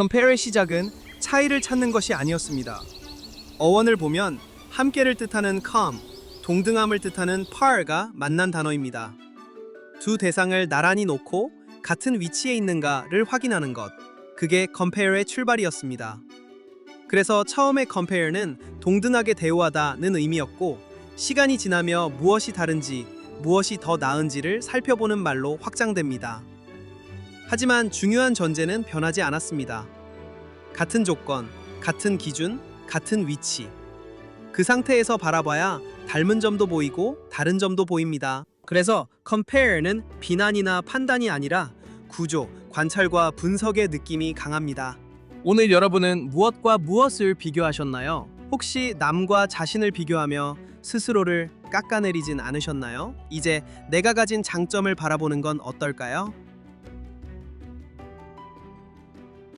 compare의 시작은 차이를 찾는 것이 아니었습니다. 어원을 보면 함께를 뜻하는 come, 동등함을 뜻하는 par가 만난 단어입니다. 두 대상을 나란히 놓고 같은 위치에 있는가를 확인하는 것. 그게 compare의 출발이었습니다. 그래서 처음에 compare는 동등하게 대우하다는 의미였고 시간이 지나며 무엇이 다른지, 무엇이 더 나은지를 살펴보는 말로 확장됩니다. 하지만 중요한 전제는 변하지 않았습니다. 같은 조건, 같은 기준, 같은 위치. 그 상태에서 바라봐야 닮은 점도 보이고 다른 점도 보입니다. 그래서 compare는 비난이나 판단이 아니라 구조, 관찰과 분석의 느낌이 강합니다. 오늘 여러분은 무엇과 무엇을 비교하셨나요? 혹시 남과 자신을 비교하며 스스로를 깎아내리진 않으셨나요? 이제 내가 가진 장점을 바라보는 건 어떨까요?